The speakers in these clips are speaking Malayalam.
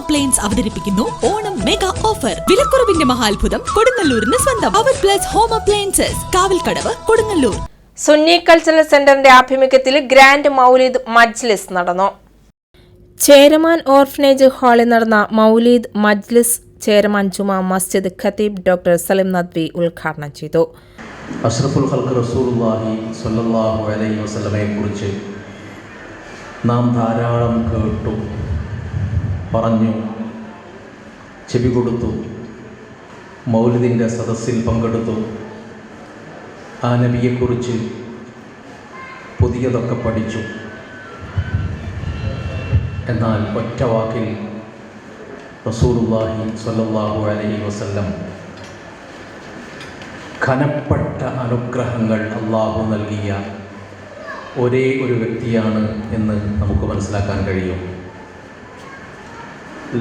അപ്ലയൻസ് അവതരിപ്പിക്കുന്നു. ഓണം മെഗാ ഓഫർ വിലക്കുറവിന്റെ മഹാത്ഭുതം കൊടുങ്ങല്ലൂരിന് സ്വന്തം. അവർ plus home appliances Kavalkadavu Kodungallur. Sunni cultural സെന്ററിന്റെ ആഭിമുഖ്യത്തിൽ ഗ്രാൻഡ് മൗലിദ് മജ്ലിസ് നടന്നു. ചേരമാൻ ഓർഫനേജ് ഹാളിൽ നടന്ന മൗലീദ് മജ്ലിസ് ചേരമാൻ ജുമാ മസ്ജിദ് ഖത്തീബ് ഡോക്ടർ സലിം നദ്വി ഉദ്ഘാടനം ചെയ്തു. അഷ്റഫുൽ ഹൽക്ക് റസൂലുള്ളാഹി സ്വല്ലല്ലാഹു അലൈഹി വസല്ലമയെക്കുറിച്ച് നാം ധാരാളം കേട്ടു. പറഞ്ഞു ചെവി കൊടുത്തു മൗലിദിന്റെ സദസ്സിൽ പങ്കെടുത്തു. ആ നബിയെക്കുറിച്ച് പുതിയതൊക്കെ പഠിച്ചു. എന്നാൽ ഒറ്റ വാക്കിൽ റസൂലുള്ളാഹി സല്ലാഹു അലൈഹി വസല്ലം ഘനപ്പെട്ട അനുഗ്രഹങ്ങൾ അള്ളാഹു നൽകിയ ഒരേ ഒരു വ്യക്തിയാണ് എന്ന് നമുക്ക് മനസ്സിലാക്കാൻ കഴിയും.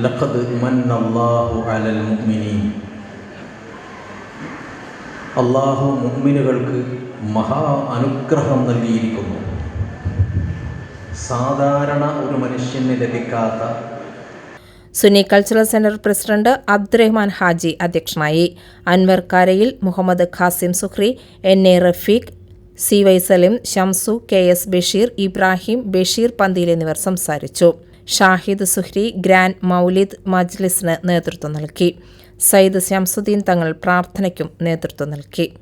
ലഖദ് من الله അലൽ മുഅ്മിനീൻ അള്ളാഹു മുഅ്മിനുകൾക്ക് മഹാ അനുഗ്രഹം നൽകിയിരിക്കുന്നു. സാധാരണ ഒരു മനുഷ്യന് ലഭിക്കാത്ത Sunni cultural centre president Abdurahman Haji അധ്യക്ഷനായി Anwar Karayil Muhammad Khasim Sukhri N A Rafeeq C Y Salim Shamsu K S Basheer Ibrahim Basheer Pantheel എന്നിവർ സംസാരിച്ചു. ഷാഹിദ് സുഹ്രി ഗ്രാൻഡ് മൗലിദ് മജ്ലിസിന് നേതൃത്വം നൽകി. സയ്യിദ് ശംസുദ്ദീൻ തങ്ങൾ പ്രാർത്ഥനയ്ക്കും നേതൃത്വം നൽകി.